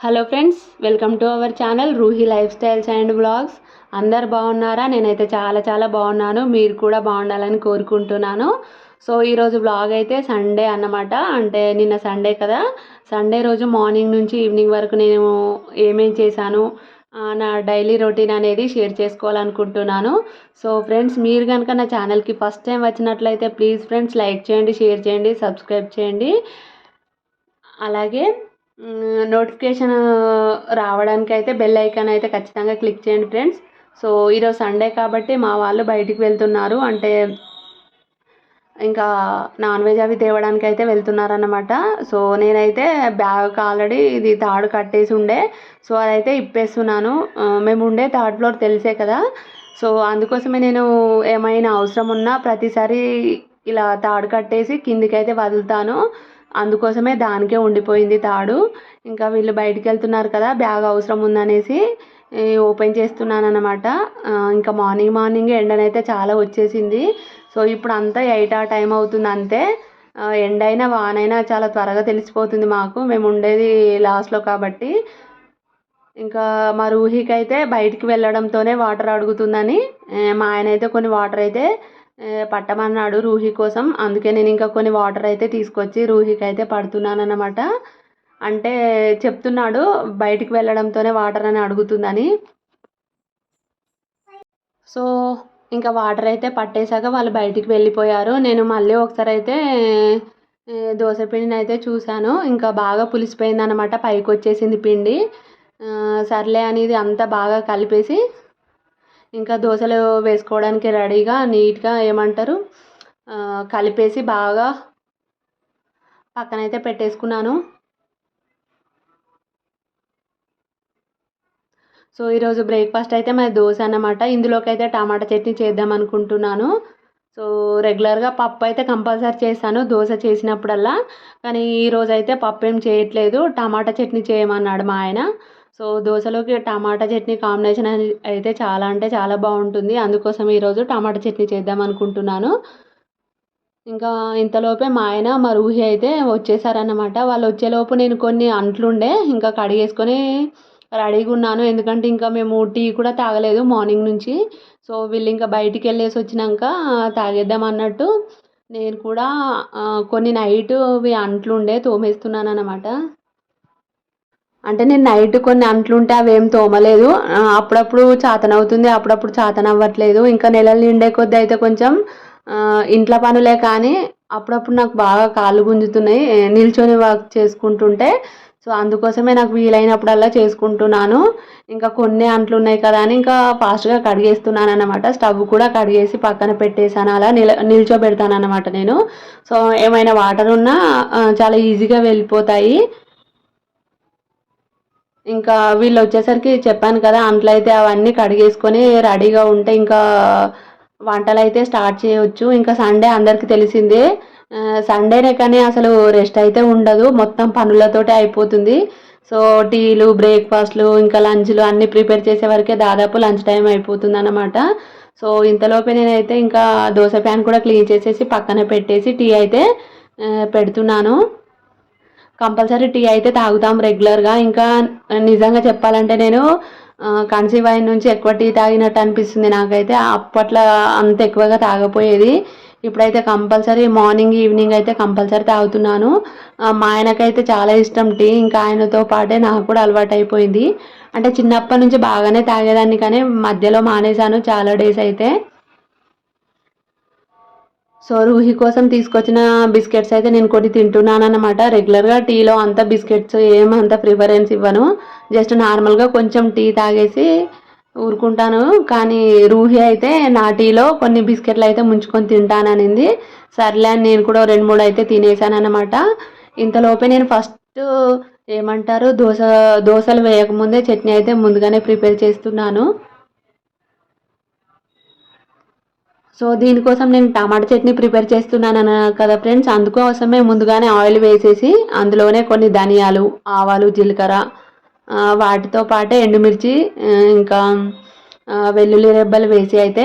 Hello friends welcome to our channel Ruhi life styles and blogs. అందరు బాగున్నారా? నేనైతే చాలా చాలా బాగున్నాను. మీరు కూడా బాగుండాలని కోరుకుంటున్నాను. సో ఈరోజు బ్లాగ్ అయితే సండే అన్నమాట. అంటే నిన్న సండే కదా. సండే రోజు మార్నింగ్ నుంచి ఈవినింగ్ వరకు నేను ఏమేం చేశాను నా డైలీ రొటీన్ అనేది షేర్ చేసుకోవాలనుకుంటున్నాను. సో ఫ్రెండ్స్ మీరు కనుక నా ఛానల్కి ఫస్ట్ టైం వచ్చినట్లయితే ప్లీజ్ ఫ్రెండ్స్ లైక్ చేయండి షేర్ చేయండి సబ్స్క్రైబ్ చేయండి. అలాగే నోటిఫికేషన్ రావడానికి అయితే బెల్ ఐకాన్ అయితే ఖచ్చితంగా క్లిక్ చేయండి ఫ్రెండ్స్ సో ఈరోజు సండే కాబట్టి మా వాళ్ళు బయటికి వెళ్తున్నారు. అంటే ఇంకా నాన్ వెజ్ అవి తేవడానికి అయితే వెళ్తున్నారనమాట సో నేనైతే బ్యాగ్ ఆల్రెడీ ఇది తాడు కట్టేసి ఉండే. సో అదైతే ఇప్పేస్తున్నాను. మేము ఉండే థర్డ్ ఫ్లోర్ తెలిసే కదా. సో అందుకోసమే నేను ఏమైనా అవసరం ఉన్నా ప్రతిసారి ఇలా తాడు కట్టేసి కిందికి అయితే వదులుతాను. అందుకోసమే దానికే ఉండిపోయింది తాడు. ఇంకా వీళ్ళు బయటికి వెళ్తున్నారు కదా బ్యాగ్ అవసరం ఉందనేసి ఓపెన్ చేస్తున్నాను అనమాట ఇంకా మార్నింగ్ మార్నింగ్ ఎండనైతే చాలా వచ్చేసింది. సో ఇప్పుడు అంతా ఎయిట్ ఆ టైం అవుతుంది అంతే. ఎండ అయినా వానైనా చాలా త్వరగా తెలిసిపోతుంది మాకు. మేము ఉండేది లాస్ట్లో కాబట్టి. ఇంకా మా రూహికి అయితే బయటికి వెళ్ళడంతోనే వాటర్ అడుగుతుందని మా ఆయన అయితే కొన్ని వాటర్ అయితే పట్టమన్నాడు రూహి కోసం. అందుకే నేను ఇంకా కొన్ని వాటర్ అయితే తీసుకొచ్చి రూహికి అయితే పడుతున్నాను అంటే చెప్తున్నాడు బయటికి వెళ్ళడంతోనే వాటర్ అని అడుగుతుందని. సో ఇంకా వాటర్ అయితే పట్టేశాక వాళ్ళు బయటికి వెళ్ళిపోయారు. నేను మళ్ళీ ఒకసారి అయితే దోశ పిండిని అయితే చూశాను. ఇంకా బాగా పులిసిపోయింది అనమాట పైకి వచ్చేసింది పిండి సర్లే అనేది అంతా బాగా కలిపేసి ఇంకా దోశలు వేసుకోవడానికి రెడీగా నీట్గా ఏమంటారు? కలిపేసి బాగా పక్కనైతే పెట్టేసుకున్నాను. సో ఈరోజు బ్రేక్ఫాస్ట్ అయితే మా దోశ అన్నమాట. ఇందులోకి అయితే టమాటా చట్నీ చేద్దాం అనుకుంటున్నాను. సో రెగ్యులర్గా పప్పు అయితే కంపల్సరీ చేస్తాను దోశ చేసినప్పుడల్లా. కానీ ఈరోజు అయితే పప్పు ఏం చేయట్లేదు. టమాటా చట్నీ చేయమన్నాడు మా ఆయన. సో దోశలోకి టమాటా చట్నీ కాంబినేషన్ అని- అయితే చాలా అంటే చాలా బాగుంటుంది. అందుకోసం ఈరోజు టమాటా చట్నీ చేద్దాం అనుకుంటున్నాను. ఇంకా ఇంతలోపే మా ఆయన మా రూహి అయితే వచ్చేసారన్నమాట. వాళ్ళు వచ్చేలోపు నేను కొన్ని అంట్లుండే ఇంకా కడిగేసుకొని రెడీగా ఉన్నాను. ఎందుకంటే ఇంకా మేము టీ కూడా తాగలేదు మార్నింగ్ నుంచి. సో వీళ్ళు ఇంకా బయటికి వెళ్ళేసి వచ్చినాక తాగేద్దాం అన్నట్టు నేను కూడా కొన్ని నైట్ అంట్లుండే తోమేస్తున్నాను అనమాట అంటే నేను నైట్ కొన్ని అంట్లుంటే అవి ఏం తోమలేదు. అప్పుడప్పుడు చాతనవుతుంది అప్పుడప్పుడు చాతనవ్వట్లేదు. ఇంకా నెలలు నిండే కొద్ది అయితే కొంచెం ఇంట్లో పనులే కానీ అప్పుడప్పుడు నాకు బాగా కాళ్ళు గుంజుతున్నాయి. నిల్చొని వర్క్ చేసుకుంటుంటే సో అందుకోసమే నాకు వీలైనప్పుడల్లా చేసుకుంటున్నాను. ఇంకా కొన్ని అంట్లు ఉన్నాయి కదా అని ఇంకా ఫాస్ట్గా కడిగేస్తున్నాను అనమాట స్టవ్ కూడా కడిగేసి పక్కన పెట్టేసాను అలా నిల నిల్చోబెడతాను అనమాట నేను. సో ఏమైనా వాటర్ ఉన్నా చాలా ఈజీగా వెళ్ళిపోతాయి. ఇంకా వీళ్ళు వచ్చేసరికి చెప్పాను కదా అంట్లు అయితే అవన్నీ కడిగేసుకొని రెడీగా ఉంటే ఇంకా వంటలు అయితే స్టార్ట్ చేయవచ్చు ఇంకా సండే అందరికీ తెలిసిందే సండేనే కానీ అసలు రెస్ట్ అయితే ఉండదు. మొత్తం పనులతోటే అయిపోతుంది. సో టీలు బ్రేక్ఫాస్ట్లు ఇంకా లంచ్లు అన్నీ ప్రిపేర్ చేసే వరకే దాదాపు లంచ్ టైం అయిపోతుంది అనమాట సో ఇంతలోపే నేనైతే ఇంకా దోశ ప్యాన్ కూడా క్లీన్ చేసేసి పక్కన పెట్టేసి టీ అయితే పెడుతున్నాను. కంపల్సరీ టీ అయితే తాగుతాం రెగ్యులర్గా. ఇంకా నిజంగా చెప్పాలంటే నేను కన్సీవ్ అయిన నుంచి ఎక్కువ టీ తాగినట్టు అనిపిస్తుంది నాకైతే. అప్పట్లో అంత ఎక్కువగా తాగపోయేది. ఇప్పుడైతే కంపల్సరీ మార్నింగ్ ఈవినింగ్ అయితే కంపల్సరీ తాగుతున్నాను. మా ఆయనకైతే చాలా ఇష్టం టీ. ఇంకా ఆయనతో పాటే నాకు కూడా అలవాటు అయిపోయింది అంటే చిన్నప్పటి నుంచి బాగానే తాగేదాన్ని కానీ మధ్యలో మానేశాను చాలా డేస్ అయితే. సో రూహి కోసం తీసుకొచ్చిన బిస్కెట్స్ అయితే నేను కొన్ని తింటున్నాను అనమాట రెగ్యులర్గా టీలో అంత బిస్కెట్స్ ఏమంత ప్రిఫరెన్స్ ఇవ్వను. జస్ట్ నార్మల్గా కొంచెం టీ తాగేసి ఊరుకుంటాను. కానీ రూహి అయితే నా టీలో కొన్ని బిస్కెట్లు అయితే ముంచుకొని తింటాననింది. సర్లే అని నేను కూడా రెండు మూడు అయితే తినేసాను అనమాట ఇంతలోపే నేను ఫస్ట్ ఏమంటారు? దోశ దోశలు వేయకముందే చట్నీ అయితే ముందుగానే ప్రిపేర్ చేస్తున్నాను. సో దీనికోసం నేను టమాటా చట్నీ ప్రిపేర్ చేస్తున్నాను అన్న కదా ఫ్రెండ్స్. అందుకోసమే ముందుగానే ఆయిల్ వేసేసి అందులోనే కొన్ని ధనియాలు ఆవాలు జీలకర్ర వాటితో పాటే ఎండుమిర్చి ఇంకా వెల్లుల్లి రెబ్బలు వేసి అయితే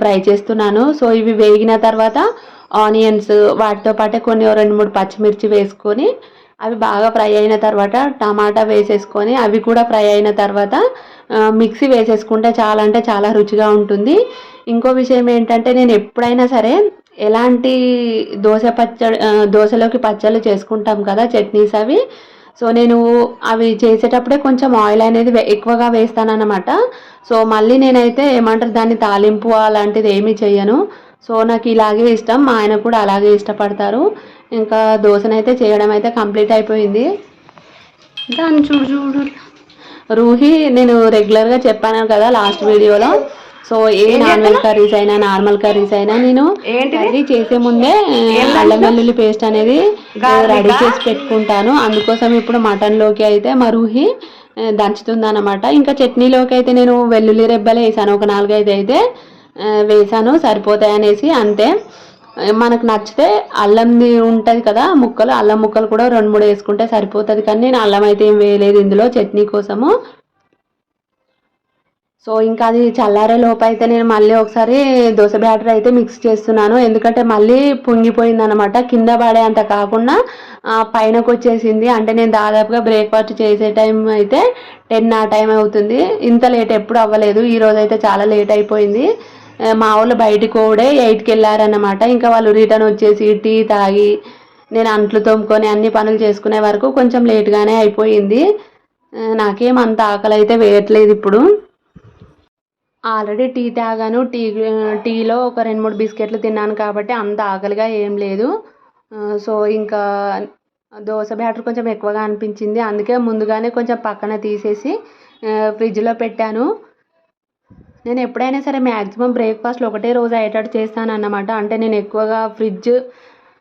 ఫ్రై చేస్తున్నాను. సో ఇవి వేగిన తర్వాత ఆనియన్స్ వాటితో పాటే కొన్ని రెండు మూడు పచ్చిమిర్చి వేసుకొని అవి బాగా ఫ్రై అయిన తర్వాత టమాటా వేసేసుకొని అవి కూడా ఫ్రై అయిన తర్వాత మిక్సీ వేసేసుకుంటే చాలా అంటే చాలా రుచిగా ఉంటుంది. ఇంకో విషయం ఏంటంటే నేను ఎప్పుడైనా సరే ఎలాంటి దోశ పచ్చడి దోశలోకి పచ్చళ్ళు చేసుకుంటాం కదా చట్నీస్ అవి. సో నేను అవి చేసేటప్పుడే కొంచెం ఆయిల్ అనేది ఎక్కువగా వేస్తానన్నమాట. సో మళ్ళీ నేనైతే ఏమంటారు దాన్ని తాలింపు అలాంటిది ఏమీ చేయను సో నాకు ఇలాగే ఇష్టం. మా ఆయన కూడా అలాగే ఇష్టపడతారు. ఇంకా దోశనైతే చేయడం అయితే కంప్లీట్ అయిపోయింది. దాన్ని చూడు చూడు. రూహి నేను రెగ్యులర్గా చెప్పాను కదా లాస్ట్ వీడియోలో. సో ఏ నార్మల్ కర్రీస్ అయినా నార్మల్ కర్రీస్ అయినా నేను కర్రీ చేసే ముందే అల్లం వెల్లుల్లి పేస్ట్ అనేది రెడీ చేసి పెట్టుకుంటాను. అందుకోసం ఇప్పుడు మటన్లోకి అయితే మా రూహి దంచుతుంది అనమాట ఇంకా చట్నీలోకి అయితే నేను వెల్లుల్లి రెబ్బలు వేసాను. ఒక నాలుగైదు అయితే వేసాను సరిపోతాయనేసి అంతే మనకు నచ్చితే అల్లంది ఉంటుంది కదా ముక్కలు అల్లం ముక్కలు కూడా రెండు మూడు వేసుకుంటే సరిపోతుంది. కానీ నేను అల్లం అయితే ఏం వేయలేదు ఇందులో చట్నీ కోసము. సో ఇంకా అది చల్లారే లోపు అయితే నేను మళ్ళీ ఒకసారి దోశ బ్యాటర్ అయితే మిక్స్ చేస్తున్నాను. ఎందుకంటే మళ్ళీ పొంగిపోయింది అనమాట కింద పడే అంత కాకుండా పైనకు వచ్చేసింది. అంటే నేను దాదాపుగా బ్రేక్ఫాస్ట్ చేసే టైం అయితే టెన్ ఆ టైం అవుతుంది. ఇంత లేట్ ఎప్పుడు అవ్వలేదు. ఈరోజు అయితే చాలా లేట్ అయిపోయింది. మా వాళ్ళు బయటికి కూడా ఎయిట్కి వెళ్ళారన్నమాట. ఇంకా వాళ్ళు రిటర్న్ వచ్చేసి టీ తాగి నేను అంట్లు తోముకొని అన్ని పనులు చేసుకునే వరకు కొంచెం లేట్గానే అయిపోయింది. నాకేం అంత ఆకలి అయితే వేయట్లేదు ఇప్పుడు. ఆల్రెడీ టీ తాగాను టీ టీలో ఒక రెండు మూడు బిస్కెట్లు తిన్నాను కాబట్టి అంత ఆకలిగా ఏం లేదు. సో ఇంకా దోశ బ్యాటర్ కొంచెం ఎక్కువగా అనిపించింది. అందుకే ముందుగానే కొంచెం పక్కన తీసేసి ఫ్రిడ్జ్లో పెట్టాను. నేను ఎప్పుడైనా సరే మ్యాక్సిమం బ్రేక్ఫాస్ట్లో ఒకటే రోజు అయ్యేటట్టు చేస్తాను అన్నమాట అంటే నేను ఎక్కువగా ఫ్రిడ్జ్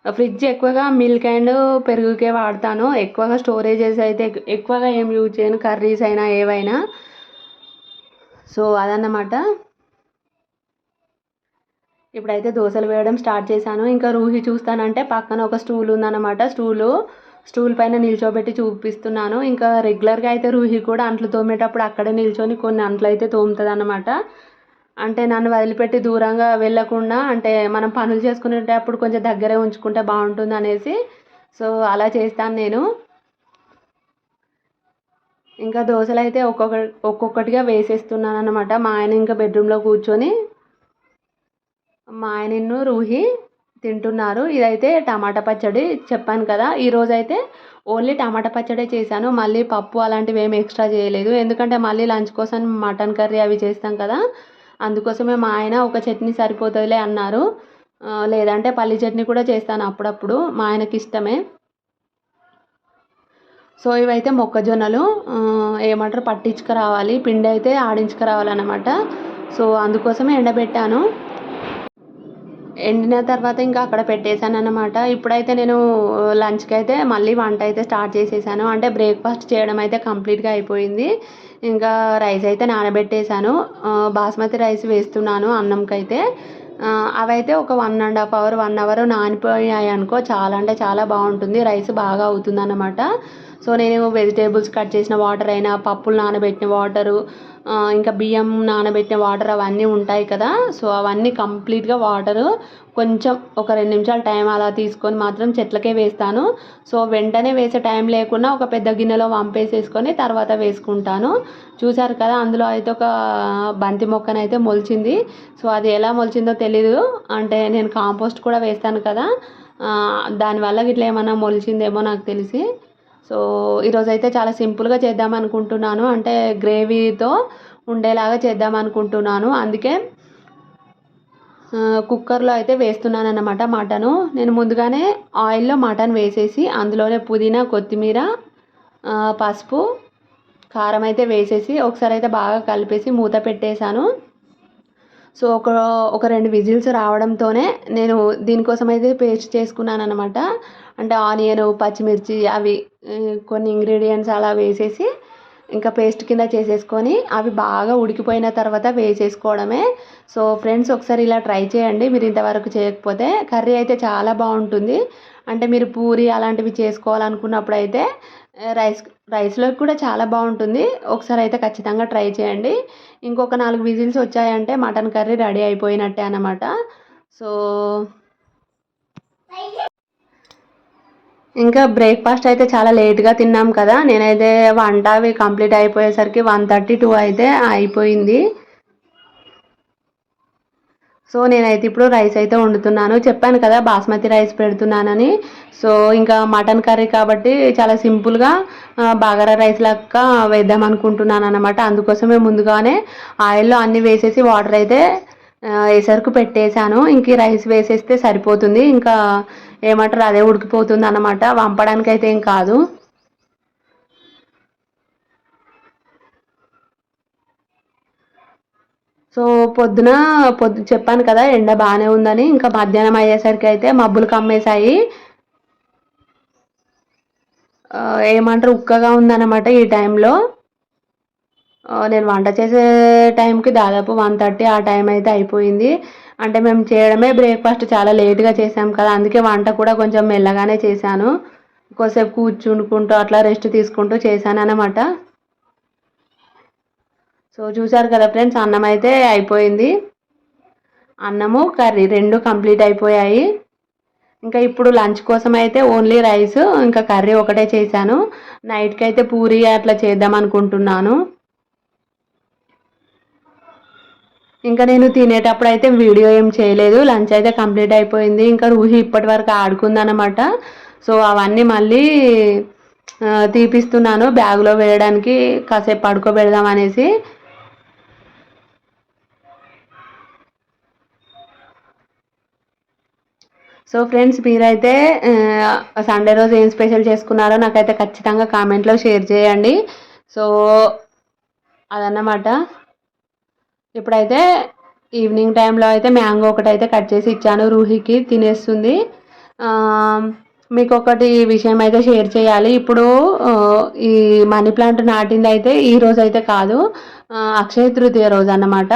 ఫ్రిడ్జ్ ఎక్కువగా మిల్క్ అండ్ పెరుగుకే వాడతాను. ఎక్కువగా స్టోరేజెస్ అయితే ఎక్కువగా ఏం యూజ్ చేయను. కర్రీస్ అయినా ఏవైనా. సో అదన్నమాట. ఇప్పుడైతే దోశలు వేయడం స్టార్ట్ చేశాను. ఇంకా రూహి చూస్తానంటే పక్కన ఒక స్టూల్ ఉందన్నమాట. స్టూలు స్టూల్ పైన నిల్చోబెట్టి చూపిస్తున్నాను. ఇంకా రెగ్యులర్గా అయితే రూహి కూడా అంట్లు తోమేటప్పుడు అక్కడే నిల్చొని కొన్ని అంట్లు అయితే తోముతుంది అనమాట అంటే నన్ను వదిలిపెట్టి దూరంగా వెళ్ళకుండా అంటే మనం పనులు చేసుకునేటప్పుడు కొంచెం దగ్గరే ఉంచుకుంటే బాగుంటుంది అనేసి సో అలా చేస్తాను నేను. ఇంకా దోశలు అయితే ఒక్కొక్క ఒక్కొక్కటిగా వేసేస్తున్నాను అనమాట మా ఆయన ఇంకా బెడ్రూమ్లో కూర్చొని మా ఆయన రూహి తింటున్నారు. ఇదైతే టమాటా పచ్చడి చెప్పాను కదా. ఈరోజు అయితే ఓన్లీ టమాటా పచ్చడే చేశాను. మళ్ళీ పప్పు అలాంటివి ఏమి ఎక్స్ట్రా చేయలేదు. ఎందుకంటే మళ్ళీ లంచ్ కోసం మటన్ కర్రీ అవి చేస్తాం కదా. అందుకోసమే మా ఆయన ఒక చట్నీ సరిపోతుందిలే అన్నారు. లేదంటే పల్లి చట్నీ కూడా చేస్తాను అప్పుడప్పుడు. మా ఆయనకి ఇష్టమే. సో ఇవైతే మొక్కజొన్నలు ఏమంటారు పట్టించుకురావాలి. పిండి అయితే ఆడించుకురావాలన్నమాట. సో అందుకోసమే ఎండబెట్టాను. ఎండిన తర్వాత ఇంకా అక్కడ పెట్టేశాను అనమాట ఇప్పుడైతే నేను లంచ్కి అయితే మళ్ళీ వంట అయితే స్టార్ట్ చేసేసాను. అంటే బ్రేక్ఫాస్ట్ చేయడం అయితే కంప్లీట్గా అయిపోయింది. ఇంకా రైస్ అయితే నానబెట్టేశాను. బాస్మతి రైస్ వేస్తున్నాను అన్నంకైతే. అవైతే ఒక one and half hour one hour నానిపోయాయి అనుకో చాలా అంటే చాలా బాగుంటుంది. రైస్ బాగా అవుతుంది అన్నమాట సో నేను వెజిటేబుల్స్ కట్ చేసిన వాటర్ అయినా పప్పులు నానబెట్టిన వాటరు ఇంకా బియ్యం నానబెట్టిన వాటర్ అవన్నీ ఉంటాయి కదా. సో అవన్నీ కంప్లీట్గా వాటరు కొంచెం ఒక రెండు నిమిషాలు టైం అలా తీసుకొని మాత్రం చెట్లకే వేస్తాను. సో వెంటనే వేసే టైం లేకుండా ఒక పెద్ద గిన్నెలో వంపేసేసుకొని తర్వాత వేసుకుంటాను. చూసారు కదా అందులో అయితే ఒక బంతి మొక్కనైతే మొలిచింది. సో అది ఎలా మొలిచిందో తెలీదు. అంటే నేను కాంపోస్ట్ కూడా వేస్తాను కదా. దానివల్ల ఇట్లా ఏమైనా మొలిచిందేమో నాకు తెలిసి. సో ఈరోజు అయితే చాలా సింపుల్గా చేద్దాం అనుకుంటున్నాను అంటే గ్రేవీతో ఉండేలాగా చేద్దాం అనుకుంటున్నాను అందుకే కుక్కర్లో అయితే వేస్తున్నాను అన్నమాట మటను. నేను ముందుగానే ఆయిల్లో మటన్ వేసేసి అందులోనే పుదీనా కొత్తిమీర పసుపు కారం అయితే వేసేసి ఒకసారి అయితే బాగా కలిపేసి మూత పెట్టేశాను. సో ఒక ఒక రెండు విజిల్స్ రావడంతోనే నేను దీనికోసం అయితే పేస్ట్ చేసుకున్నాను అనమాట అంటే ఆనియన్ పచ్చిమిర్చి అవి కొన్ని ఇంగ్రీడియంట్స్ అలా వేసేసి ఇంకా పేస్ట్ కింద చేసేసుకొని అవి బాగా ఉడికిపోయిన తర్వాత వేసేసుకోవడమే. సో ఫ్రెండ్స్ ఒకసారి ఇలా ట్రై చేయండి. మీరు ఇంతవరకు చేయకపోతే కర్రీ అయితే చాలా బాగుంటుంది. అంటే మీరు పూరి అలాంటివి చేసుకోవాలనుకున్నప్పుడు అయితే రైస్ రైస్లోకి కూడా చాలా బాగుంటుంది. ఒకసారి అయితే ఖచ్చితంగా ట్రై చేయండి. ఇంకొక నాలుగు విజిల్స్ వచ్చాయంటే మటన్ కర్రీ రెడీ అయిపోయినట్టే అన్నమాట. సో ఇంకా బ్రేక్ఫాస్ట్ అయితే చాలా లేట్గా తిన్నాం కదా. నేనైతే వంట అవి కంప్లీట్ అయిపోయేసరికి వన్ థర్టీ టూ అయితే అయిపోయింది. సో నేనైతే ఇప్పుడు రైస్ అయితే వండుతున్నాను. చెప్పాను కదా బాస్మతి రైస్ పెడుతున్నానని. సో ఇంకా మటన్ కర్రీ కాబట్టి చాలా సింపుల్గా బాగారా రైస్ లెక్క వేద్దాం అనుకుంటున్నాను అనమాట అందుకోసమే ముందుగానే ఆయిల్లో అన్నీ వేసేసి వాటర్ అయితే వేసరికి పెట్టేశాను. ఇంక రైస్ వేసేస్తే సరిపోతుంది. ఇంకా ఏమంటారు? అదే ఉడికిపోతుంది అనమాట వంపడానికి అయితే ఏం కాదు. సో పొద్దున పొద్దు చెప్పాను కదా ఎండ బాగానే ఉందని. ఇంకా మధ్యాహ్నం అయ్యేసరికి అయితే మబ్బులు కమ్మేశాయి. ఏమంటారు? ఉక్కగా ఉందన్నమాట ఈ టైంలో. నేను వంట చేసే టైంకి దాదాపు వన్ థర్టీ ఆ టైం అయితే అయిపోయింది. అంటే మేము చేయడమే బ్రేక్ఫాస్ట్ చాలా లేట్గా చేసాం కదా అందుకే వంట కూడా కొంచెం మెల్లగానే చేశాను. కొద్దిసేపు కూర్చుండుకుంటూ అట్లా రెస్ట్ తీసుకుంటూ చేశాను అనమాట సో చూసారు కదా ఫ్రెండ్స్ అన్నం అయితే అయిపోయింది. అన్నము కర్రీ రెండు కంప్లీట్ అయిపోయాయి. ఇంకా ఇప్పుడు లంచ్ కోసం అయితే ఓన్లీ రైస్ ఇంకా కర్రీ ఒకటే చేశాను. నైట్కి అయితే పూరి అట్లా చేద్దాం అనుకుంటున్నాను. ఇంకా నేను తినేటప్పుడు అయితే వీడియో ఏం చేయలేదు. లంచ్ అయితే కంప్లీట్ అయిపోయింది. ఇంకా రూహి ఇప్పటి వరకు ఆడుకుందనమాట సో అవన్నీ మళ్ళీ తీపిస్తున్నాను బ్యాగ్లో వేయడానికి. కాసేపు పడుకోబెడదాం అనేసి. సో ఫ్రెండ్స్ మీరైతే సండే రోజు ఏం స్పెషల్ చేసుకున్నారో నాకైతే ఖచ్చితంగా కామెంట్లో షేర్ చేయండి. సో అదన్నమాట. ఇప్పుడైతే ఈవినింగ్ టైంలో అయితే మ్యాంగో ఒకటి అయితే కట్ చేసి ఇచ్చాను రూహికి తినేస్తుంది. మీకు ఒకటి విషయం అయితే షేర్ చేయాలి. ఇప్పుడు ఈ మనీ ప్లాంట్ నాటింది అయితే ఈ రోజు అయితే కాదు అక్షయ తృతీయ రోజు అన్నమాట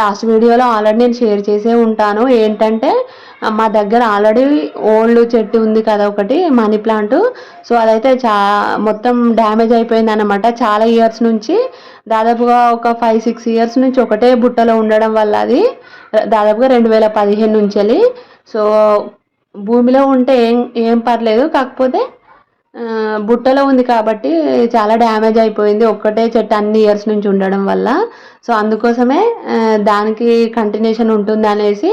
లాస్ట్ వీడియోలో ఆల్రెడీ నేను షేర్ చేసే ఉంటాను. ఏంటంటే మా దగ్గర ఆల్రెడీ ఓల్డ్ చెట్టు ఉంది కదా ఒకటి మనీ ప్లాంట్. సో అదైతే చా మొత్తం డ్యామేజ్ అయిపోయింది అనమాట చాలా ఇయర్స్ నుంచి. దాదాపుగా ఒక ఫైవ్ సిక్స్ ఇయర్స్ నుంచి ఒకటే బుట్టలో ఉండడం వల్ల అది దాదాపుగా రెండు వేల పదిహేను నుంచి సో భూమిలో ఉంటే ఏం ఏం పర్లేదు. కాకపోతే బుట్టలో ఉంది కాబట్టి చాలా డ్యామేజ్ అయిపోయింది ఒక్కటే చెట్టు అన్ని ఇయర్స్ నుంచి ఉండడం వల్ల. సో అందుకోసమే దానికి కంటిన్యూషన్ ఉంటుంది అనేసి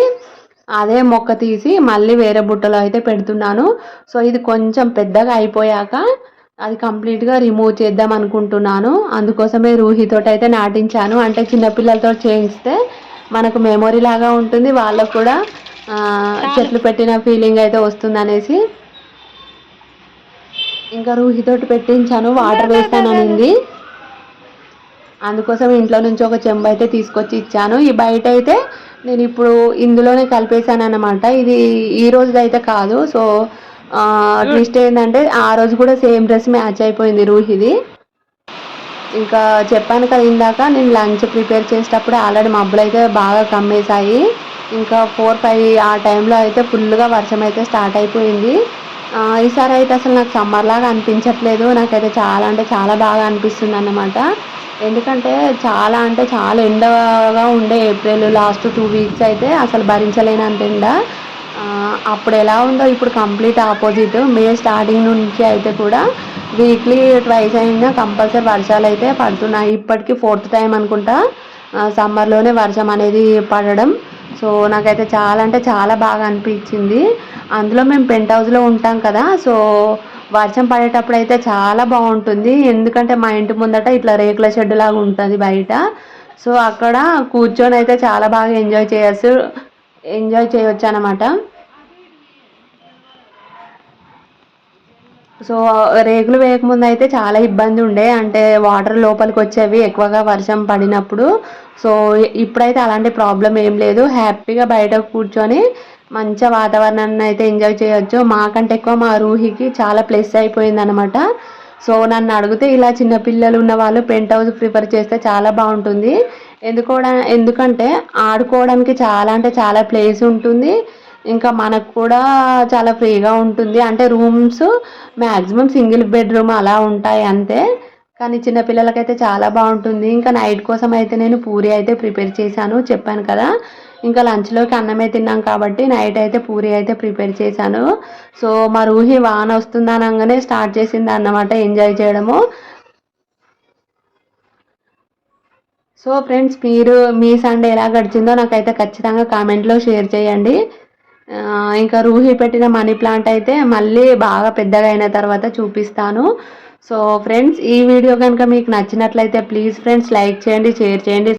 అదే మొక్క తీసి మళ్ళీ వేరే బుట్టలో అయితే పెడుతున్నాను. సో ఇది కొంచెం పెద్దగా అయిపోయాక అది కంప్లీట్గా రిమూవ్ చేద్దాం అనుకుంటున్నాను. అందుకోసమే రూహితో అయితే నాటించాను. అంటే చిన్నపిల్లలతో చేయిస్తే మనకు మెమొరీ లాగా ఉంటుంది. వాళ్ళకు కూడా చెట్లు పెట్టిన ఫీలింగ్ అయితే వస్తుంది అనేసి ఇంకా రూహితోటి పెట్టించాను వాటర్ వేస్తాననింది అందుకోసం ఇంట్లో నుంచి ఒక చెంబు అయితే తీసుకొచ్చి ఇచ్చాను. ఈ బయట అయితే నేను ఇప్పుడు ఇందులోనే కలిపేశాను అనమాట ఇది ఈ రోజుది అయితే కాదు. సో ట్విస్ట్ ఏంటంటే ఆ రోజు కూడా సేమ్ డ్రెస్ మ్యాచ్ అయిపోయింది రూహిది. ఇంకా చెప్పాను కదా ఇందాక నేను లంచ్ ప్రిపేర్ చేసేటప్పుడు ఆల్రెడీ మబ్బులు అయితే బాగా కమ్మేశాయి. ఇంకా ఫోర్ ఫైవ్ ఆ టైంలో అయితే ఫుల్గా వర్షం అయితే స్టార్ట్ అయిపోయింది. ఈసారి అయితే అసలు నాకు సమ్మర్ లాగా అనిపించట్లేదు. నాకైతే చాలా అంటే చాలా బాగా అనిపిస్తుంది అన్నమాట ఎందుకంటే చాలా అంటే చాలా ఎండగా ఉండే ఏప్రిల్ లాస్ట్ టూ వీక్స్ అయితే అసలు భరించలేనంత ఎండ అప్పుడు ఎలా ఉందో ఇప్పుడు కంప్లీట్ ఆపోజిట్. మే స్టార్టింగ్ నుంచి అయితే కూడా వీక్లీ ట్వైస్ అయినా కంపల్సరీ వర్షాలు అయితే పడుతున్నాయి. ఇప్పటికీ ఫోర్త్ టైం అనుకుంటా సమ్మర్లోనే వర్షం అనేది పడడం. సో నాకైతే చాలా అంటే చాలా బాగా అనిపించింది. అందులో మేము పెంట్ హౌస్లో ఉంటాం కదా సో వర్షం పడేటప్పుడు అయితే చాలా బాగుంటుంది. ఎందుకంటే మా ఇంటి ముందట ఇట్లా రేకుల షెడ్ లాగా ఉంటుంది బయట. సో అక్కడ కూర్చొని అయితే చాలా బాగా ఎంజాయ్ చేయొచ్చు ఎంజాయ్ చేయొచ్చు అనమాట సో రేకులు వేయకముందు అయితే చాలా ఇబ్బంది ఉండే. అంటే వాటర్ లోపలికి వచ్చేవి ఎక్కువగా వర్షం పడినప్పుడు. సో ఇప్పుడైతే అలాంటి ప్రాబ్లం ఏం లేదు. హ్యాపీగా బయట కూర్చొని మంచి వాతావరణాన్ని అయితే ఎంజాయ్ చేయొచ్చు. మాకంటే ఎక్కువ మా రూహికి చాలా ప్లస్ అయిపోయింది అనమాట సో నన్ను అడిగితే ఇలా చిన్నపిల్లలు ఉన్న వాళ్ళు పెంట్ హౌస్ ప్రిఫర్ చేస్తే చాలా బాగుంటుంది. ఎందుకో ఎందుకంటే ఆడుకోవడానికి చాలా అంటే చాలా ప్లేస్ ఉంటుంది. ఇంకా మనకు కూడా చాలా ఫ్రీగా ఉంటుంది. అంటే రూమ్స్ మ్యాక్సిమం సింగిల్ బెడ్రూమ్ అలా ఉంటాయి అంతే. కానీ చిన్నపిల్లలకైతే చాలా బాగుంటుంది. ఇంకా నైట్ కోసం అయితే నేను పూరి అయితే ప్రిపేర్ చేశాను. చెప్పాను కదా. ఇంకా లంచ్లోకి అన్నమే తిన్నాం కాబట్టి నైట్ అయితే పూరి అయితే ప్రిపేర్ చేశాను. సో మా రూహి వాన వస్తుందనగానే స్టార్ట్ చేసింది అన్నమాట ఎంజాయ్ చేయడము. సో ఫ్రెండ్స్ మీరు మీ సండే ఎలా గడిచిందో నాకైతే ఖచ్చితంగా కామెంట్లో షేర్ చేయండి. ఇంకా రూహి పెట్టిన మనీ ప్లాంట్ అయితే మళ్ళీ బాగా పెద్దగా అయిన తర్వాత చూపిస్తాను. సో ఫ్రెండ్స్ ఈ వీడియో కనుక మీకు నచ్చినట్లయితే ప్లీజ్ ఫ్రెండ్స్ లైక్ చేయండి షేర్ చేయండి.